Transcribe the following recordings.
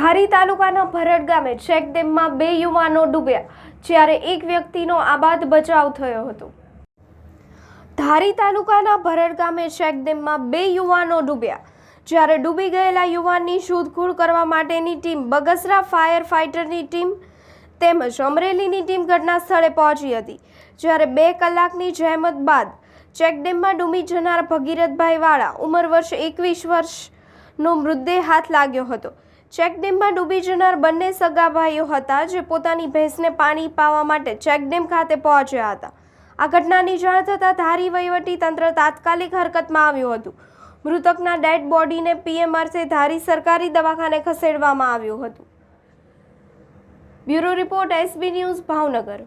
ધારી તાલુકાના ભરડ ગામે ચેક બે યુવાનો ડૂબ્યા, જ્યારે એક વ્યક્તિનો આબાદ બચાવ થયો હતો. ધારી તાલુકાના ભરડ ગામે ચેક બે યુવાનો ડૂબ્યા, જ્યારે ડૂબી ગયેલા યુવાનની શોધખોળ કરવા માટેની ટીમ બગસરા ફાયર ફાઇટરની ટીમ તેમજ અમરેલીની ટીમ ઘટના સ્થળે પહોંચી હતી, જ્યારે બે કલાકની જહેમત બાદ ચેકડેમમાં ડૂબી જનાર ભગીરથભાઈ વાળા ઉંમર વર્ષ એકવીસ વર્ષનો મૃતદેહ હાથ લાગ્યો હતો. ચેકડેમમાં ડૂબી જનાર બંને સગા ભાઈઓ હતા જે પોતાની ભેંસને પાણી પાવા માટે ચેકડેમ ખાતે પહોંચ્યા હતા. આ ઘટનાની જાણ થતાં ધારી વહીવટી તંત્ર તાત્કાલિક હરકતમાં આવ્યું હતું. મૃતકના ડેડ બોડીને પીએમઆરસી ધારી સરકારી દવાખાને ખસેડવામાં આવ્યું હતું. Bureau report SB news Bhavnagar.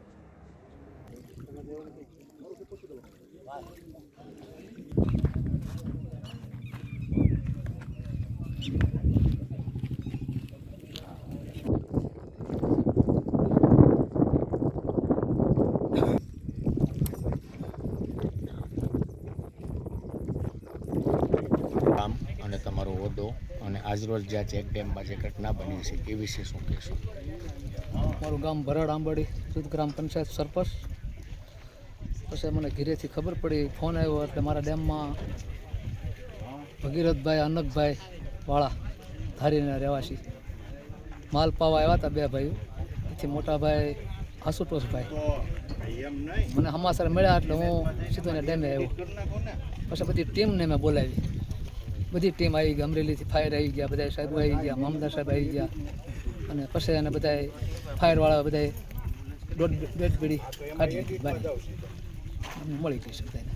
અને તમારો હોદ્દો અને આજરોજ જ્યાં ચેક ડેમમાં જે ઘટના બની છે, એ વિશે શું કહેશો? મારું ગામ ભરાડ આંબાડી, સુદ ગ્રામ પંચાયત સરપંચ. પછી મને ઘીરેથી ખબર પડી, ફોન આવ્યો એટલે મારા ડેમમાં ભગીરથભાઈ અનકભાઈ વાળા ધારીના રહેવાસી. માલ પાવા આવ્યા હતા બે ભાઈઓ. એથી મોટા ભાઈ આશુતોષભાઈ. મને હમાસર મળ્યા એટલે હું સીધો ડેમે આવ્યો. પછી બધી ટીમને મેં બોલાવી. બધી ટીમ આવી ગઈ, અમરેલીથી ફાયર આવી ગયા બધા સાહેબો આવી ગયા મામદાર સાહેબ આવી ગયા. અને પછી એને બધા ફાયરવાળા બધા દોઢ દોઢ પીડી કાઢી મળી ગઈ છે બધાને